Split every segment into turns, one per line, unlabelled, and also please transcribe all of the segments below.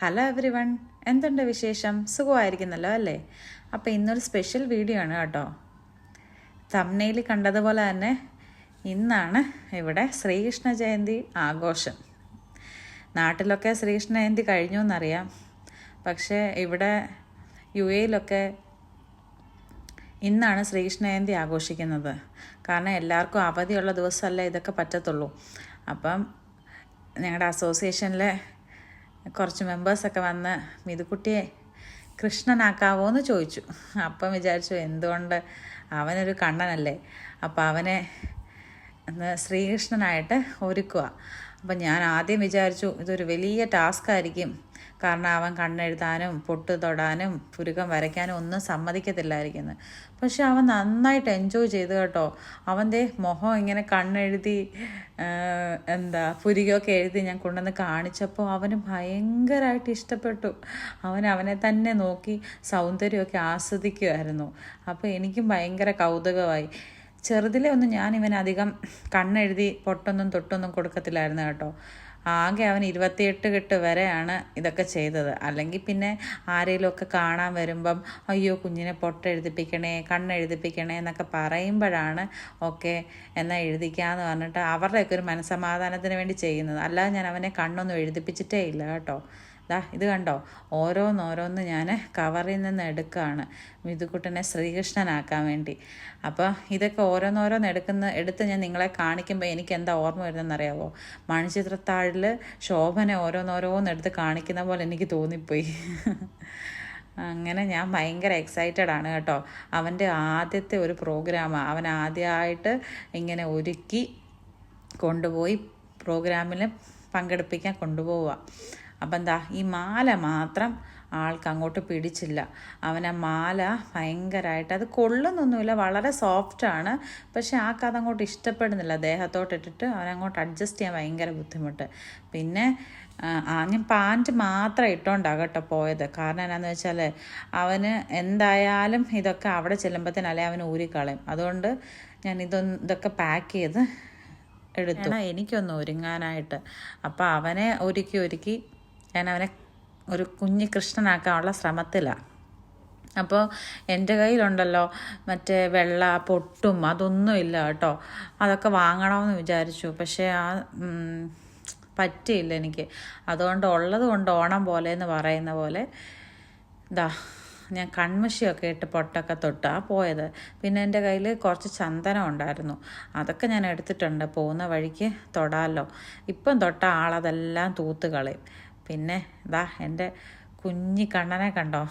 Hello every one എന്തുണ്ട് വിശേഷം? സുഖമായിരിക്കുന്നല്ലോ അല്ലേ? അപ്പോൾ ഇന്നൊരു സ്പെഷ്യൽ വീഡിയോ ആണ് കേട്ടോ. തമ്മനയിൽ കണ്ടതുപോലെ തന്നെ ഇന്നാണ് ഇവിടെ ശ്രീകൃഷ്ണ ജയന്തി ആഘോഷം. നാട്ടിലൊക്കെ ശ്രീകൃഷ്ണ ജയന്തി കഴിഞ്ഞു എന്നറിയാം. പക്ഷേ ഇവിടെ യു എയിലൊക്കെ ഇന്നാണ് ശ്രീകൃഷ്ണ ജയന്തി ആഘോഷിക്കുന്നത്. കാരണം എല്ലാവർക്കും അവധിയുള്ള ദിവസമല്ലേ ഇതൊക്കെ പറ്റത്തുള്ളൂ. അപ്പം ഞങ്ങളുടെ അസോസിയേഷനിലെ കുറച്ച് മെമ്പേഴ്സൊക്കെ വന്ന് മിതുക്കുട്ടിയെ കൃഷ്ണനാക്കാവോ എന്ന് ചോദിച്ചു. അപ്പം വിചാരിച്ചു എന്തുകൊണ്ട്? അവനൊരു കണ്ണനല്ലേ. അപ്പം അവനെ ശ്രീകൃഷ്ണനായിട്ട് ഒരുക്കുക അപ്പം ഞാൻ ആദ്യം വിചാരിച്ചു ഇതൊരു വലിയ ടാസ്ക് ആയിരിക്കും. കാരണം അവൻ കണ്ണെഴുതാനും പൊട്ട് തൊടാനും പുരുക്കം വരയ്ക്കാനും ഒന്നും സമ്മതിക്കത്തില്ലായിരിക്കുന്നു. പക്ഷെ അവൻ നന്നായിട്ട് എൻജോയ് ചെയ്തു കേട്ടോ. അവന്റെ മുഖം ഇങ്ങനെ കണ്ണെഴുതി എന്താ പുരികൊക്കെ എഴുതി ഞാൻ കൊണ്ടുവന്ന് കാണിച്ചപ്പോൾ അവന് ഭയങ്കരമായിട്ട് ഇഷ്ടപ്പെട്ടു. അവൻ അവനെ തന്നെ നോക്കി സൗന്ദര്യമൊക്കെ ആസ്വദിക്കുമായിരുന്നു അപ്പോൾ എനിക്കും ഭയങ്കര കൗതുകമായി. ചെറുതിലെ ഒന്നും ഞാൻ ഇവനധികം കണ്ണെഴുതി പൊട്ടൊന്നും തൊട്ടൊന്നും കൊടുക്കത്തില്ലായിരുന്നു കേട്ടോ. ആകെ അവൻ ഇരുപത്തിയെട്ട് കെട്ട് വരെയാണ് ഇതൊക്കെ ചെയ്തത്. അല്ലെങ്കിൽ പിന്നെ ആരെങ്കിലുമൊക്കെ കാണാൻ വരുമ്പം അയ്യോ കുഞ്ഞിനെ പൊട്ടെഴുതിപ്പിക്കണേ കണ്ണെഴുതിപ്പിക്കണേ എന്നൊക്കെ പറയുമ്പോഴാണ് ഓക്കെ എന്നാൽ എഴുതിക്കാന്ന് പറഞ്ഞിട്ട് അവരുടെയൊക്കെ ഒരു മനസ്സമാധാനത്തിന് വേണ്ടി ചെയ്യുന്നത്. അല്ലാതെ ഞാൻ അവനെ കണ്ണൊന്നും എഴുതിപ്പിച്ചിട്ടേ ഇല്ല കേട്ടോ. ദാ ഇത് കണ്ടോ? ഓരോന്നോരോന്ന് ഞാൻ കവറിൽ നിന്ന് എടുക്കുകയാണ് മിതുക്കുട്ടനെ ശ്രീകൃഷ്ണനാക്കാൻ വേണ്ടി. അപ്പോൾ ഇതൊക്കെ ഓരോന്നോരോന്ന് എടുക്കുന്ന എടുത്ത് ഞാൻ നിങ്ങളെ കാണിക്കുമ്പോൾ എനിക്ക് എന്താ ഓർമ്മ വരുന്നതെന്നറിയാവോ? മണിച്ചിത്രത്താഴിൽ ശോഭനെ ഓരോന്നോരോന്ന് എടുത്ത് കാണിക്കുന്ന പോലെ എനിക്ക് തോന്നിപ്പോയി. അങ്ങനെ ഞാൻ ഭയങ്കര എക്സൈറ്റഡ് ആണ് കേട്ടോ. അവന്റെ ആദ്യത്തെ ഒരു പ്രോഗ്രാമാണ് അവൻ ആദ്യമായിട്ട് ഇങ്ങനെ ഒരുക്കി കൊണ്ടുപോയി പ്രോഗ്രാമിൽ പങ്കെടുപ്പിക്കാൻ കൊണ്ടുപോവുക. അപ്പം എന്താ ഈ മാല മാത്രം ആൾക്ക് അങ്ങോട്ട് പിടിച്ചില്ല. അവനെ ആ മാല ഭയങ്കരമായിട്ട് അത് കൊള്ളുന്നൊന്നുമില്ല വളരെ സോഫ്റ്റാണ് പക്ഷെ ആൾക്ക് അതങ്ങോട്ട് ഇഷ്ടപ്പെടുന്നില്ല. ദേഹത്തോട്ടിട്ടിട്ട് അവനങ്ങോട്ട് അഡ്ജസ്റ്റ് ചെയ്യാൻ ഭയങ്കര ബുദ്ധിമുട്ട്. പിന്നെ ഞാൻ പാന്റ് മാത്രം ഇട്ടോണ്ടാണ് കേട്ടോ പോയത്. കാരണം എന്നാന്ന് വെച്ചാൽ അവന് എന്തായാലും ഇതൊക്കെ അവിടെ ചെല്ലുമ്പോഴത്തേനല്ലേ അവന് ഊരിക്കളയും. അതുകൊണ്ട് ഞാൻ ഇതൊന്ന് ഇതൊക്കെ പാക്ക് ചെയ്ത് എടുത്തു. എനിക്കൊന്ന് ഒരുങ്ങാനായിട്ട്. അപ്പോൾ അവനെ ഒരുക്കി ഒരുക്കി ഞാൻ അവനെ ഒരു കുഞ്ഞു കൃഷ്ണനാക്കാനുള്ള ശ്രമത്തിലാണ് അപ്പോൾ എന്റെ കയ്യിലുണ്ടല്ലോ മറ്റേ വെള്ള പൊട്ടും അതൊന്നും ഇല്ല കേട്ടോ. അതൊക്കെ വാങ്ങണമെന്ന് വിചാരിച്ചു. പക്ഷേ ആ പറ്റിയില്ല എനിക്ക്. അതുകൊണ്ട് ഉള്ളത് കൊണ്ട് ഓണം പോലെ എന്ന് പറയുന്ന പോലെ ഇതാ ഞാൻ കൺമഷിയൊക്കെ ഇട്ട് പൊട്ടൊക്കെ തൊട്ടാ പോയത്. പിന്നെ എന്റെ കയ്യിൽ കുറച്ച് ചന്ദനം ഉണ്ടായിരുന്നു. അതൊക്കെ ഞാൻ എടുത്തിട്ടുണ്ട്. പോകുന്ന വഴിക്ക് തൊടാമല്ലോ ഇപ്പം തൊട്ട ആളതെല്ലാം തൂത്ത് കളയും. പിന്നെ ഇതാ എന്റെ കുഞ്ഞി കണ്ണനെ കണ്ടോ?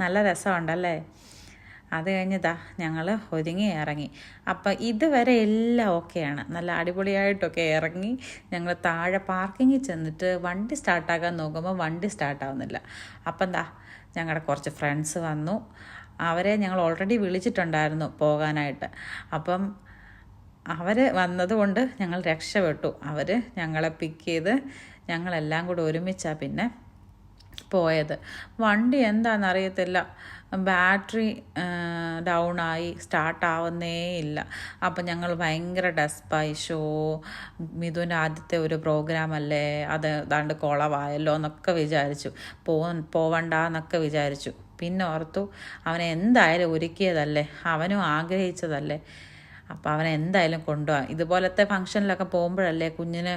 നല്ല രസമുണ്ടല്ലേ? അത് കഴിഞ്ഞതാ ഞങ്ങൾ ഒരുങ്ങി ഇറങ്ങി. അപ്പം ഇതുവരെ എല്ലാം ഓക്കെയാണ്. നല്ല അടിപൊളിയായിട്ടൊക്കെ ഇറങ്ങി ഞങ്ങൾ താഴെ പാർക്കിങ്ങിൽ ചെന്നിട്ട് വണ്ടി സ്റ്റാർട്ടാക്കാൻ നോക്കുമ്പോൾ വണ്ടി സ്റ്റാർട്ടാവുന്നില്ല. അപ്പം എന്താ ഞങ്ങളുടെ കുറച്ച് ഫ്രണ്ട്സ് വന്നു. അവരെ ഞങ്ങൾ ഓൾറെഡി വിളിച്ചിട്ടുണ്ടായിരുന്നു പോകാനായിട്ട്. അപ്പം അവർ വന്നതുകൊണ്ട് ഞങ്ങൾ രക്ഷപ്പെട്ടു. അവർ ഞങ്ങളെ പിക്ക് ചെയ്ത് ഞങ്ങളെല്ലാം കൂടെ ഒരുമിച്ചാണ് പിന്നെ പോയത്. വണ്ടി എന്താണെന്നറിയത്തില്ല ബാറ്ററി ഡൗൺ ആയി സ്റ്റാർട്ട് ആവുന്നേ ഇല്ല. അപ്പം ഞങ്ങൾ ഭയങ്കര ഡെസ്പായി ഷോ മിഥുന്റെ ആദ്യത്തെ ഒരു പ്രോഗ്രാം അല്ലേ അത് ഏതാണ്ട് കുളവായല്ലോ എന്നൊക്കെ വിചാരിച്ചു. പോ പോവണ്ട എന്നൊക്കെ വിചാരിച്ചു. പിന്നെ ഓർത്തു അവനെ എന്തായാലും ഒരുക്കിയതല്ലേ? അവനും ആഗ്രഹിച്ചതല്ലേ? അപ്പോൾ അവനെ എന്തായാലും കൊണ്ടുപോകാം ഇതുപോലത്തെ ഫംഗ്ഷനിലൊക്കെ പോകുമ്പോഴല്ലേ കുഞ്ഞിന്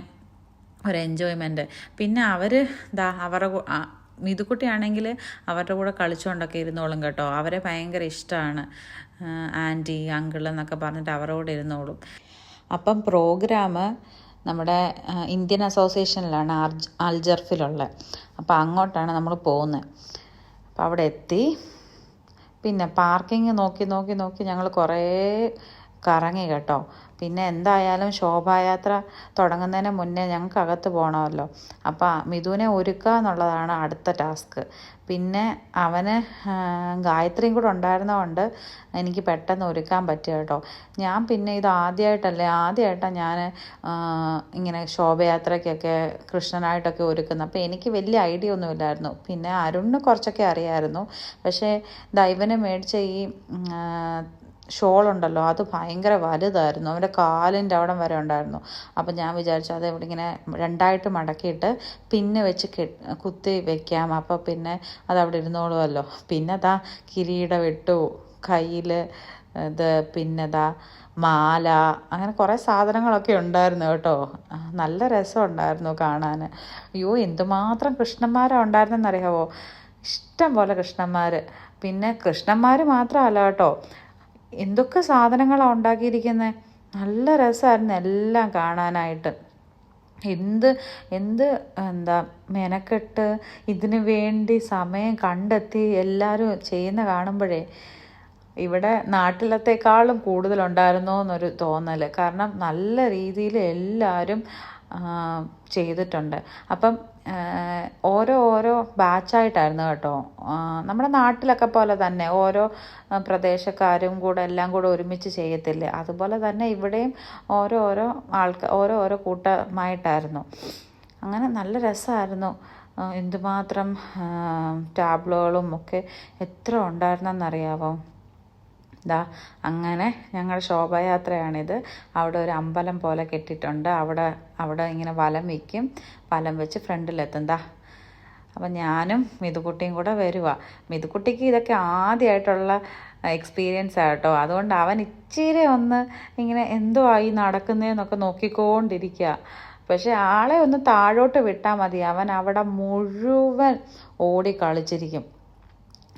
ഒരു എൻജോയ്മെന്റ് പിന്നെ അവർ ദാ അവരുടെ മിതുക്കുട്ടിയാണെങ്കിൽ അവരുടെ കൂടെ കളിച്ചുകൊണ്ടൊക്കെ ഇരുന്നോളും കേട്ടോ. അവരെ ഭയങ്കര ഇഷ്ടമാണ് ആന്റി അങ്കിൾ എന്നൊക്കെ പറഞ്ഞിട്ട് അവരുടെ കൂടെ ഇരുന്നോളും. അപ്പം പ്രോഗ്രാം നമ്മുടെ ഇന്ത്യൻ അസോസിയേഷനിലാണ് അർജ് അൽജർഫിലുള്ള അപ്പോൾ അങ്ങോട്ടാണ് നമ്മൾ പോകുന്നത് അപ്പോൾ അവിടെ എത്തി. പിന്നെ പാർക്കിംഗ് നോക്കി നോക്കി നോക്കി ഞങ്ങൾ കുറേ കറങ്ങി കേട്ടോ. പിന്നെ എന്തായാലും ശോഭായാത്ര തുടങ്ങുന്നതിന് മുന്നേ ഞങ്ങൾക്ക് അകത്ത് പോകണമല്ലോ അപ്പോൾ മിഥുനെ ഒരുക്കുക എന്നുള്ളതാണ് അടുത്ത ടാസ്ക്. പിന്നെ അവന് ഗായത്രിയും കൂടെ ഉണ്ടായിരുന്നതുകൊണ്ട് എനിക്ക് പെട്ടെന്ന് ഒരുക്കാൻ പറ്റുക കേട്ടോ. ഞാൻ പിന്നെ ഇത് ആദ്യമായിട്ടല്ലേ ആദ്യമായിട്ടാണ് ഞാൻ ഇങ്ങനെ ശോഭയാത്രയ്ക്കൊക്കെ കൃഷ്ണനായിട്ടൊക്കെ ഒരുക്കുന്നത്. അപ്പോൾ എനിക്ക് വലിയ ഐഡിയ ഒന്നുമില്ലായിരുന്നു. പിന്നെ അരുണിന് കുറച്ചൊക്കെ അറിയായിരുന്നു. പക്ഷേ ദൈവനെ മേടിച്ച ഈ ഷോളുണ്ടല്ലോ അത് ഭയങ്കര വലുതായിരുന്നു. അവന്റെ കാലിന്റെ അവിടം വരെ ഉണ്ടായിരുന്നു. അപ്പം ഞാൻ വിചാരിച്ചു അത് ഇവിടെ ഇങ്ങനെ രണ്ടായിട്ട് മടക്കിയിട്ട് പിന്നെ വെച്ച് കുത്തി വെക്കാം. അപ്പോൾ പിന്നെ അത് അവിടെ ഇരുന്നോളുമല്ലോ പിന്നെ അതാ കിരീടം ഇട്ടു കയ്യിൽ ഇത് പിന്നെ അതാ മാല അങ്ങനെ കുറേ സാധനങ്ങളൊക്കെ ഉണ്ടായിരുന്നു കേട്ടോ. നല്ല നല്ല രസമുണ്ടായിരുന്നു കാണാൻ അയ്യോ എന്തുമാത്രം കൃഷ്ണന്മാരാണ് ഉണ്ടായിരുന്നെന്നറിയാവോ? ഇഷ്ടം പോലെ കൃഷ്ണന്മാർ പിന്നെ കൃഷ്ണന്മാർ മാത്രമല്ല കേട്ടോ. എന്തൊക്കെ സാധനങ്ങളാണ് ഉണ്ടാക്കിയിരിക്കുന്നത് നല്ല രസമായിരുന്നു എല്ലാം കാണാനായിട്ട്. എന്ത് എന്ത് എന്താ മെനക്കെട്ട് ഇതിനു വേണ്ടി സമയം കണ്ടെത്തി എല്ലാവരും ചെയ്യുന്ന കാണുമ്പോഴേ ഇവിടെ നാട്ടിലത്തേക്കാളും കൂടുതലുണ്ടായിരുന്നോ എന്നൊരു തോന്നൽ കാരണം നല്ല രീതിയിൽ എല്ലാവരും ചെയ്തിട്ടുണ്ട്. അപ്പം ഓരോ ഓരോ ബാച്ചായിട്ടായിരുന്നു കേട്ടോ. നമ്മുടെ നാട്ടിലൊക്കെ പോലെ തന്നെ ഓരോ പ്രദേശക്കാരും കൂടെ എല്ലാം കൂടെ ഒരുമിച്ച് ചെയ്യത്തില്ലേ? അതുപോലെ തന്നെ ഇവിടെയും ഓരോ ഓരോ ആൾക്കാർ ഓരോ ഓരോ കൂട്ടമായിട്ടായിരുന്നു. അങ്ങനെ നല്ല രസമായിരുന്നു. എന്തുമാത്രം ടാബ്ലോകളും ഒക്കെ എത്ര ഉണ്ടായിരുന്നെന്നറിയാവോ? ദാ അങ്ങനെ ഞങ്ങളുടെ ശോഭായാത്രയാണിത്. അവിടെ ഒരു അമ്പലം പോലെ കെട്ടിയിട്ടുണ്ട്. അവിടെ അവിടെ ഇങ്ങനെ വലം വയ്ക്കും വലം വെച്ച് ഫ്രണ്ടിലെത്തും. ദാ അപ്പം ഞാനും മിതുക്കുട്ടിയും കൂടെ വരുക മിതുക്കുട്ടിക്ക് ഇതൊക്കെ ആദ്യമായിട്ടുള്ള എക്സ്പീരിയൻസ് ആട്ടോ അതുകൊണ്ട് അവൻ ഇച്ചിരി ഒന്ന് ഇങ്ങനെ എന്തോ ആയി നടക്കുന്നതെന്നൊക്കെ നോക്കിക്കൊണ്ടിരിക്കുക പക്ഷെ ആളെ ഒന്ന് താഴോട്ട് വിട്ടാൽ മതി. അവൻ അവിടെ മുഴുവൻ ഓടി കളിച്ചിരിക്കും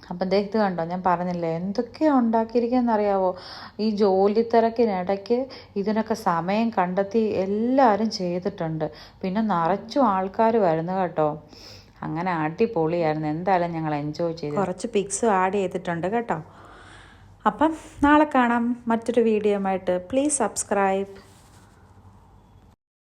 അപ്പം ഇത് കണ്ടോ? ഞാൻ പറഞ്ഞില്ലേ എന്തൊക്കെയാണ് ഉണ്ടാക്കിയിരിക്കുന്നറിയാവോ ഈ ജോലി തിരക്കിനിടയ്ക്ക് ഇതിനൊക്കെ സമയം കണ്ടെത്തി എല്ലാവരും ചെയ്തിട്ടുണ്ട്. പിന്നെ നിറച്ചും ആൾക്കാർ വരുന്നു കേട്ടോ. അങ്ങനെ അടിപൊളിയായിരുന്നു. എന്തായാലും ഞങ്ങൾ എൻജോയ് ചെയ്തു. കുറച്ച് പിക്സും ആഡ് ചെയ്തിട്ടുണ്ട് കേട്ടോ. അപ്പം നാളെ കാണാം മറ്റൊരു വീഡിയോ ആയിട്ട്. Please subscribe